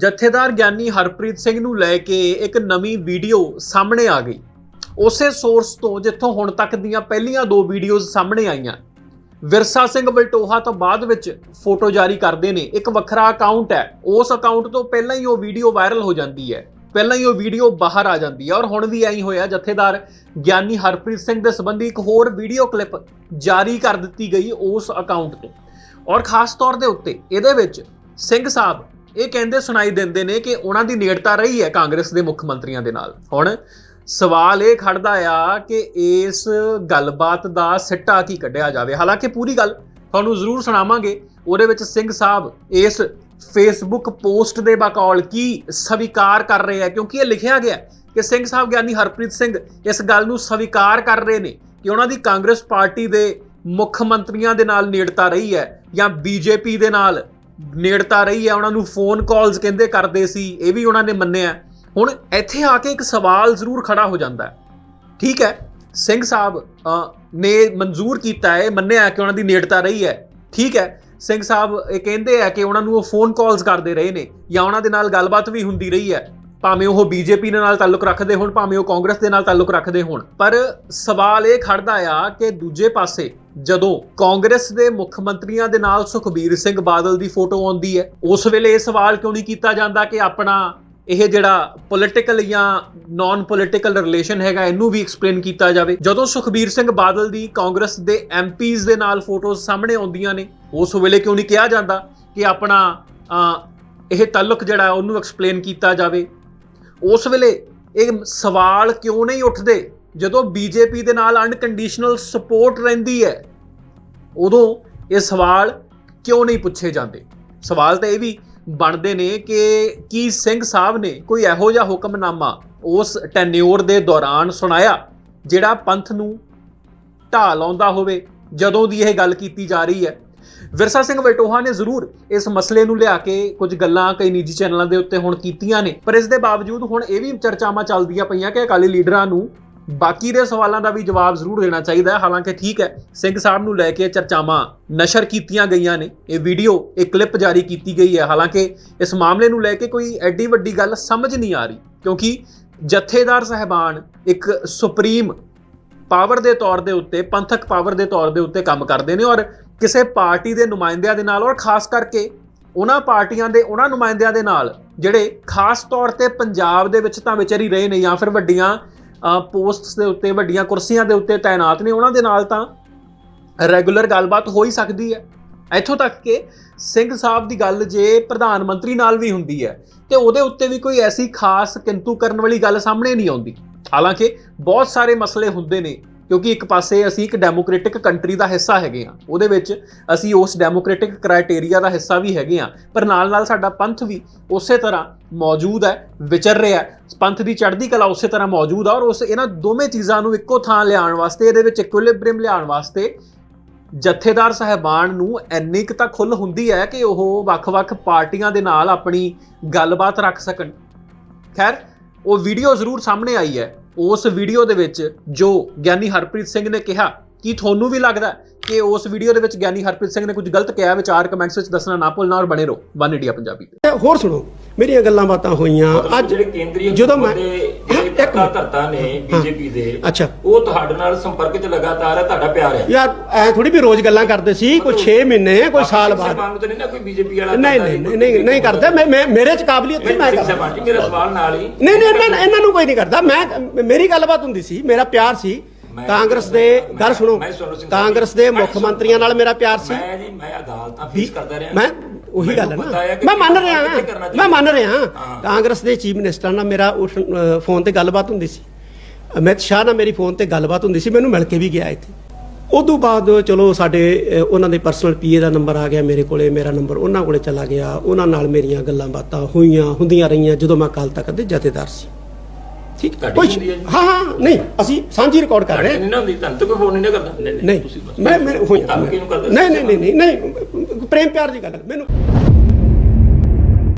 ਜਥੇਦਾਰ ਗਿਆਨੀ ਹਰਪ੍ਰੀਤ ਸਿੰਘ ਨੂੰ ਲੈ ਕੇ ਇੱਕ ਨਵੀਂ ਵੀਡੀਓ ਸਾਹਮਣੇ ਆ ਗਈ। ਉਸੇ ਸੋਰਸ ਤੋਂ ਜਿੱਥੋਂ ਹੁਣ ਤੱਕ ਦੀਆਂ ਪਹਿਲੀਆਂ ਦੋ ਵੀਡੀਓਜ਼ ਸਾਹਮਣੇ ਆਈਆਂ। ਵਿਰਸਾ ਸਿੰਘ ਬਲਟੋਹਾ ਤੋਂ ਬਾਅਦ ਵਿੱਚ ਫੋਟੋ ਜਾਰੀ ਕਰਦੇ ਨੇ। ਇੱਕ ਵੱਖਰਾ ਅਕਾਊਂਟ ਹੈ। ਉਸ ਅਕਾਊਂਟ ਤੋਂ ਪਹਿਲਾਂ ਹੀ ਉਹ ਵੀਡੀਓ ਵਾਇਰਲ ਹੋ ਜਾਂਦੀ ਹੈ। ਪਹਿਲਾਂ ਹੀ ਉਹ ਵੀਡੀਓ ਬਾਹਰ ਆ ਜਾਂਦੀ ਹੈ। ਔਰ ਹੁਣ ਵੀ ਐਂ ਹੋਇਆ, ਜਥੇਦਾਰ ਗਿਆਨੀ ਹਰਪ੍ਰੀਤ ਸਿੰਘ ਦੇ ਸੰਬੰਧੀ ਇੱਕ ਹੋਰ ਵੀਡੀਓ ਕਲਿੱਪ ਜਾਰੀ ਕਰ ਦਿੱਤੀ ਗਈ ਉਸ ਅਕਾਊਂਟ ਤੋਂ। ਔਰ ਖਾਸ ਤੌਰ ਦੇ ਉੱਤੇ ਇਹਦੇ ਵਿੱਚ ਸਿੰਘ ਸਾਹਿਬ ਇਹ ਕਹਿੰਦੇ ਸੁਣਾਈ ਦਿੰਦੇ ਨੇ ਕਿ ਉਹਨਾਂ ਦੀ ਨੇੜਤਾ ਰਹੀ ਹੈ ਕਾਂਗਰਸ ਦੇ ਮੁੱਖ ਮੰਤਰੀਆਂ ਦੇ ਨਾਲ। ਹੁਣ ਸਵਾਲ ਇਹ ਖੜਦਾ ਆ ਕਿ ਇਸ ਗੱਲਬਾਤ ਦਾ ਸਿੱਟਾ ਕੀ ਕੱਢਿਆ ਜਾਵੇ? ਹਾਲਾਂਕਿ ਪੂਰੀ ਗੱਲ ਤੁਹਾਨੂੰ ਜ਼ਰੂਰ ਸੁਣਾਵਾਂਗੇ। ਉਹਦੇ ਵਿੱਚ ਸਿੰਘ ਸਾਹਿਬ ਇਸ ਫੇਸਬੁੱਕ ਪੋਸਟ ਦੇ ਬਕੌਲ ਕੀ ਸਵੀਕਾਰ ਕਰ ਰਹੇ ਆ? ਕਿਉਂਕਿ ਇਹ ਲਿਖਿਆ ਗਿਆ ਕਿ ਸਿੰਘ ਸਾਹਿਬ ਗਿਆਨੀ ਹਰਪ੍ਰੀਤ ਸਿੰਘ ਇਸ ਗੱਲ ਨੂੰ ਸਵੀਕਾਰ ਕਰ ਰਹੇ ਨੇ ਕਿ ਉਹਨਾਂ ਦੀ ਕਾਂਗਰਸ ਪਾਰਟੀ ਦੇ ਮੁੱਖ ਮੰਤਰੀਆਂ ਦੇ ਨਾਲ ਨੇੜਤਾ ਰਹੀ ਹੈ ਜਾਂ ਬੀਜੇਪੀ ਦੇ ਨਾਲ ਨੇੜਤਾ ਰਹੀ ਹੈ, ਉਹਨਾਂ ਨੂੰ ਫੋਨ ਕਾਲਸ ਕਹਿੰਦੇ ਕਰਦੇ ਸੀ, ਇਹ ਵੀ ਉਹਨਾਂ ਨੇ ਮੰਨਿਆ ਹੁਣ ਇੱਥੇ ਆ ਕੇ ਇੱਕ ਸਵਾਲ ਜ਼ਰੂਰ ਖੜਾ ਹੋ ਜਾਂਦਾ ਹੈ। ਠੀਕ ਹੈ, ਸਿੰਘ ਸਾਹਿਬ ਨੇ ਮਨਜ਼ੂਰ ਕੀਤਾ ਹੈ ਮੰਨਿਆ ਕਿ ਉਹਨਾਂ ਦੀ ਨੇੜਤਾ ਰਹੀ ਹੈ। ਠੀਕ ਹੈ, ਸਿੰਘ ਸਾਹਿਬ ਇਹ ਕਹਿੰਦੇ ਆ ਕਿ ਉਹਨਾਂ ਨੂੰ ਉਹ ਫੋਨ ਕਾਲਸ ਕਰਦੇ ਰਹੇ ਨੇ ਜਾਂ ਉਹਨਾਂ ਦੇ ਨਾਲ ਗੱਲਬਾਤ ਵੀ ਹੁੰਦੀ ਰਹੀ ਹੈ। ਭਾਵੇਂ ਉਹ ਬੀਜੇਪੀ ਦੇ ਨਾਲ ਤਾਲੁਕ ਰੱਖਦੇ ਹੋਣ, ਭਾਵੇਂ ਉਹ ਕਾਂਗਰਸ ਦੇ ਨਾਲ ਤਾਲੁਕ ਰੱਖਦੇ ਹੋਣ। ਪਰ ਸਵਾਲ ਇਹ ਖੜਦਾ ਆ ਕਿ ਦੂਜੇ ਪਾਸੇ ਜਦੋਂ ਕਾਂਗਰਸ ਦੇ ਮੁੱਖ ਮੰਤਰੀਆਂ ਦੇ ਨਾਲ ਸੁਖਬੀਰ ਸਿੰਘ ਬਾਦਲ ਦੀ ਫੋਟੋ ਆਉਂਦੀ ਹੈ, ਉਸ ਵੇਲੇ ਇਹ ਸਵਾਲ ਕਿਉਂ ਨਹੀਂ ਕੀਤਾ ਜਾਂਦਾ ਕਿ ਆਪਣਾ ਇਹ ਜਿਹੜਾ ਪੋਲਿਟੀਕਲ ਜਾਂ ਨਾਨ ਪੋਲਿਟੀਕਲ ਰਿਲੇਸ਼ਨ ਹੈਗਾ, ਇਹਨੂੰ ਵੀ ਐਕਸਪਲੇਨ ਕੀਤਾ ਜਾਵੇ? ਜਦੋਂ ਸੁਖਬੀਰ ਸਿੰਘ ਬਾਦਲ ਦੀ ਕਾਂਗਰਸ ਦੇ ਐਮਪੀਜ਼ ਦੇ ਨਾਲ ਫੋਟੋਜ਼ ਸਾਹਮਣੇ ਆਉਂਦੀਆਂ ਨੇ, ਉਸ ਵੇਲੇ ਕਿਉਂ ਨਹੀਂ ਕਿਹਾ ਜਾਂਦਾ ਕਿ ਆਪਣਾ ਇਹ ਤਾਲੁਕ ਜਿਹੜਾ ਉਹਨੂੰ ਐਕਸਪਲੇਨ ਕੀਤਾ ਜਾਵੇ? ਉਸ ਵੇਲੇ ਇਹ ਸਵਾਲ ਕਿਉਂ ਨਹੀਂ ਉੱਠਦੇ? ਜਦੋਂ ਬੀਜੇਪੀ ਦੇ ਨਾਲ ਅਨਕੰਡੀਸ਼ਨਲ ਸਪੋਰਟ ਰਹਿੰਦੀ ਹੈ, ਉਦੋਂ ਇਹ ਸਵਾਲ ਕਿਉਂ ਨਹੀਂ ਪੁੱਛੇ ਜਾਂਦੇ? ਸਵਾਲ ਤਾਂ ਇਹ ਵੀ ਬਣਦੇ ਨੇ ਕਿ ਕੀ ਸਿੰਘ ਸਾਹਿਬ ਨੇ ਕੋਈ ਇਹੋ ਜਿਹਾ ਹੁਕਮਨਾਮਾ ਉਸ ਟੈਨਿਓਰ ਦੇ ਦੌਰਾਨ ਸੁਣਾਇਆ, ਜਿਹੜਾ ਪੰਥ ਨੂੰ ਢਾਹ ਲਾਉਂਦਾ ਹੋਵੇ? ਜਦੋਂ ਦੀ ਇਹ ਗੱਲ ਕੀਤੀ ਜਾ ਰਹੀ ਹੈ ਵਿਰਸਾ ਸਿੰਘ ਵਟੋਹਾ ਨੇ ਜ਼ਰੂਰ ਇਸ ਮਸਲੇ ਨੂੰ ਲਿਆ ਕੇ ਕੁਝ ਗੱਲਾਂ ਕਈ ਨਿੱਜੀ ਚੈਨਲਾਂ ਦੇ ਉੱਤੇ ਹੁਣ ਕੀਤੀਆਂ ਨੇ। ਪਰ ਇਸ ਦੇ ਬਾਵਜੂਦ ਹੁਣ ਇਹ ਵੀ ਚਰਚਾਵਾਂ ਚੱਲਦੀਆਂ ਪਈਆਂ ਕਿ ਅਕਾਲੀ ਲੀਡਰਾਂ ਨੂੰ ਬਾਕੀ ਦੇ ਸਵਾਲਾਂ ਦਾ ਵੀ ਜਵਾਬ ਜ਼ਰੂਰ ਦੇਣਾ ਚਾਹੀਦਾ ਹੈ। ਹਾਲਾਂਕਿ ਠੀਕ ਹੈ, ਸਿੰਘ ਸਾਹਿਬ ਨੂੰ ਲੈ ਕੇ ਚਰਚਾਵਾਂ ਨਸ਼ਰ ਕੀਤੀਆਂ ਗਈਆਂ ਨੇ। ਇਹ ਵੀਡੀਓ, ਇਹ ਕਲਿੱਪ ਜਾਰੀ ਕੀਤੀ ਗਈ ਹੈ। ਹਾਲਾਂਕਿ ਇਸ ਮਾਮਲੇ ਨੂੰ ਲੈ ਕੇ ਕੋਈ ਐਡੀ ਵੱਡੀ ਗੱਲ ਸਮਝ ਨਹੀਂ ਆ ਰਹੀ ਕਿਉਂਕਿ ਜਥੇਦਾਰ ਸਹਿਬਾਨ ਇੱਕ ਸੁਪਰੀਮ ਪਾਵਰ ਦੇ ਤੌਰ ਦੇ ਉੱਤੇ, ਪੰਥਕ ਪਾਵਰ ਦੇ ਤੌਰ ਦੇ ਉੱਤੇ ਕੰਮ ਕਰਦੇ ਨੇ ਔਰ ਕਿਸੇ ਪਾਰਟੀ ਦੇ ਨੁਮਾਇੰਦਿਆਂ ਦੇ ਨਾਲ ਔਰ ਖਾਸ ਕਰਕੇ ਉਹਨਾਂ ਪਾਰਟੀਆਂ ਦੇ, ਉਹਨਾਂ ਨੁਮਾਇੰਦਿਆਂ ਦੇ ਨਾਲ ਜਿਹੜੇ ਖਾਸ ਤੌਰ ਤੇ ਪੰਜਾਬ ਦੇ ਵਿੱਚ ਤਾਂ ਵਿਚਾਰੀ ਰਹੇ ਨੇ ਜਾਂ ਫਿਰ ਵੱਡੀਆਂ ਪੋਸਟਸ ਦੇ ਉੱਤੇ, ਵੱਡੀਆਂ ਕੁਰਸੀਆਂ ਦੇ ਉੱਤੇ ਤਾਇਨਾਤ ਨੇ, ਉਹਨਾਂ ਦੇ ਨਾਲ ਤਾਂ ਰੈਗੂਲਰ ਗੱਲਬਾਤ ਹੋ ਹੀ ਸਕਦੀ ਹੈ। ਇੱਥੋਂ ਤੱਕ ਕਿ ਸਿੰਘ ਸਾਹਿਬ ਦੀ ਗੱਲ ਜੇ ਪ੍ਰਧਾਨ ਮੰਤਰੀ ਨਾਲ ਵੀ ਹੁੰਦੀ ਹੈ, ਤੇ ਉਹਦੇ ਉੱਤੇ ਵੀ ਕੋਈ ਐਸੀ ਖਾਸ ਕਿੰਤੂ ਕਰਨ ਵਾਲੀ ਗੱਲ ਸਾਹਮਣੇ ਨਹੀਂ ਆਉਂਦੀ। ਹਾਲਾਂਕਿ ਬਹੁਤ ਸਾਰੇ ਮਸਲੇ ਹੁੰਦੇ ਨੇ, ਕਿਉਂਕਿ ਇੱਕ ਪਾਸੇ ਅਸੀਂ ਇੱਕ ਡੈਮੋਕ੍ਰੈਟਿਕ ਕੰਟਰੀ ਦਾ ਹਿੱਸਾ ਹੈਗੇ ਆ ਉਹਦੇ ਵਿੱਚ ਅਸੀਂ ਉਸ ਡੈਮੋਕ੍ਰੈਟਿਕ ਕ੍ਰਾਈਟੇਰੀਆ ਦਾ ਹਿੱਸਾ ਵੀ ਹੈਗੇ ਆ ਪਰ ਨਾਲ ਨਾਲ ਸਾਡਾ ਪੰਥ ਵੀ ਉਸੇ ਤਰ੍ਹਾਂ ਮੌਜੂਦ ਹੈ, ਵਿਚਰ ਰਿਹਾ ਪੰਥ ਦੀ ਚੜ੍ਹਦੀ ਕਲਾ ਉਸੇ ਤਰ੍ਹਾਂ ਮੌਜੂਦ ਆ ਔਰ ਉਸ ਇਹਨਾਂ ਦੋਵੇਂ ਚੀਜ਼ਾਂ ਨੂੰ ਇੱਕੋ ਥਾਂ ਲਿਆਉਣ ਵਾਸਤੇ, ਇਹਦੇ ਵਿੱਚ ਇਕੁਇਲਿਬ੍ਰੀਅਮ ਲਿਆਉਣ ਵਾਸਤੇ ਜਥੇਦਾਰ ਸਹਿਬਾਨ ਨੂੰ ਇੰਨੀ ਕੁ ਤਾਂ ਖੁੱਲ ਹੁੰਦੀ ਹੈ ਕਿ ਉਹ ਵੱਖ-ਵੱਖ ਪਾਰਟੀਆਂ ਦੇ ਨਾਲ ਆਪਣੀ ਗੱਲਬਾਤ ਰੱਖ ਸਕਣ। ਖੈਰ ਉਹ ਵੀਡੀਓ ਜ਼ਰੂਰ ਸਾਹਮਣੇ ਆਈ ਹੈ। ਉਸ ਵੀਡੀਓ ਦੇ ਵਿੱਚ ਜੋ ਗਿਆਨੀ ਹਰਪ੍ਰੀਤ ਸਿੰਘ ਨੇ ਕਿਹਾ ਕੀ ਤੁਹਾਨੂੰ ਵੀ ਲੱਗਦਾ ਕਿ ਉਸ ਵੀਡੀਓ ਦੇ ਵਿੱਚ ਗਿਆਨੀ ਹਰਪ੍ਰੀਤ ਸਿੰਘ ਨੇ ਕੁਝ ਗਲਤ ਕਿਹਾ? ਵਿਚਾਰ ਕਮੈਂਟਸ ਵਿੱਚ ਦੱਸਣਾ ਨਾ ਭੁੱਲਣਾ ਔਰ ਬਣੇ ਰਹੋ। ਵਨ ਇੰਡੀਆ ਪੰਜਾਬੀ ਤੇ। ਹੋਰ ਸੁਣੋ ਮੇਰੀਆਂ ਗੱਲਾਂ ਬਾਤਾਂ ਹੋਈਆਂ। ਅੱਜ ਜਿਹੜੇ ਕੇਂਦਰੀ ਜਦੋਂ ਮੈਂ ਇੱਕ। ਧਰਤਾ ਨੇ ਬੀਜੇਪੀ ਦੇ ਅੱਛਾ। ਉਹ ਤੁਹਾਡੇ ਨਾਲ ਸੰਪਰਕ 'ਚ ਲਗਾਤਾਰ ਹੈ ਤੁਹਾਡਾ ਪਿਆਰ ਹੈ। ਯਾਰ ਐ ਥੋੜੀ ਵੀ ਰੋਜ਼ ਗੱਲਾਂ ਕਰਦੇ ਸੀ ਕੋਈ 6 ਮਹੀਨੇ ਕੋਈ ਸਾਲ ਬਾਅਦ। ਤਾਂ ਨਹੀਂ ਨਾ ਕੋਈ ਬੀਜੇਪੀ ਵਾਲਾ ਨਹੀਂ ਨਹੀਂ ਨਹੀਂ ਨਹੀਂ ਕਰਦਾ। ਮੈਂ ਮੈਂ- ਮੇਰੇ ਚ ਕਾਬਲੀਅਤ ਨਹੀਂ ਮੈਂ ਕਰਦਾ। ਮੇਰਾ ਸਵਾਲ ਨਾਲ ਹੀ ਨਹੀਂ ਨਹੀਂ ਇਹਨਾਂ ਨੂੰ ਕੋਈ ਨਹੀਂ ਕਰਦਾ। ਮੈਂ ਮੇਰੀ ਗੱਲਬਾਤ ਹੁੰਦੀ ਸੀ ਮੇਰਾ ਪਿਆਰ ਸੀ। ਕਾਂਗਰਸ ਦੇ ਗੱਲ ਸੁਣੋ। ਕਾਂਗਰਸ ਦੇ ਮੁੱਖ। ਮੰਤਰੀਆਂ ਨਾਲ ਮੇਰਾ ਪਿਆਰ ਸੀ। ਮੈਂ ਜੀ ਮੈਂ ਅਦਾਲਤਾਂ ਫੇਸ ਕਰਦਾ ਰਿਹਾ। ਮੈਂ ਉਹੀ ਗੱਲ ਹੈ ਨਾ। ਮੈਂ ਮੰਨ ਰਿਹਾ। ਮੈਂ ਮੰਨ ਰਿਹਾ। ਕਾਂਗਰਸ ਦੇ ਚੀਫ ਮਿਨਿਸਟਰ ਨਾਲ ਮੇਰਾ ਉਸ ਫੋਨ ਤੇ ਗੱਲਬਾਤ ਹੁੰਦੀ ਸੀ। ਅਮਿਤ ਸ਼ਾਹ ਨਾਲ ਮੇਰੀ ਫੋਨ ਤੇ ਗੱਲਬਾਤ ਹੁੰਦੀ ਸੀ। ਮੈਨੂੰ ਮਿਲ ਕੇ ਵੀ ਗਿਆ ਇੱਥੇ। ਉਦੋਂ ਬਾਅਦ ਚਲੋ ਸਾਡੇ ਉਹਨਾਂ ਦੇ ਪਰਸਨਲ ਪੀਏ ਦਾ ਨੰਬਰ ਆ ਗਿਆ ਮੇਰੇ ਕੋਲੇ। ਮੇਰਾ ਨੰਬਰ ਉਹਨਾਂ ਕੋਲੇ ਚਲਾ ਗਿਆ। ਉਹਨਾਂ ਨਾਲ ਮੇਰੀਆਂ ਗੱਲਾਂ ਬਾਤਾਂ ਹੋਈਆਂ ਹੁੰਦੀਆਂ ਰਹੀਆਂ ਜਦੋਂ ਮੈਂ ਕੱਲ ਤੱਕ ਦੇ ਜਥੇਦਾਰ ਸੀ। ਠੀਕ ਤੁਹਾਡੀ ਕੋਈ ਹੁੰਦੀ ਹੈ ਜੀ? ਹਾਂ ਹਾਂ ਨਹੀਂ ਅਸੀਂ ਸਾਂਝੀ ਰਿਕਾਰਡ ਕਰ ਰਹੇ ਹਾਂ ਨਹੀਂ ਨਾ ਹੁੰਦੀ ਤੁਹਾਨੂੰ ਤਾਂ ਕੋਈ ਫੋਨ ਨਹੀਂ ਨਾ ਕਰਦਾ ਨਹੀਂ ਤੁਸੀਂ ਬਸ- ਮੈਂ ਮੈਂ ਹੋਈ ਤੁਹਾਨੂੰ ਕਿਹਨੂੰ ਕਰਦਾ ਨਹੀਂ ਨਹੀਂ ਨਹੀਂ ਨਹੀਂ ਨਹੀਂ ਪ੍ਰੇਮ ਪਿਆਰ ਦੀ ਗੱਲ ਹੈ। ਮੈਨੂੰ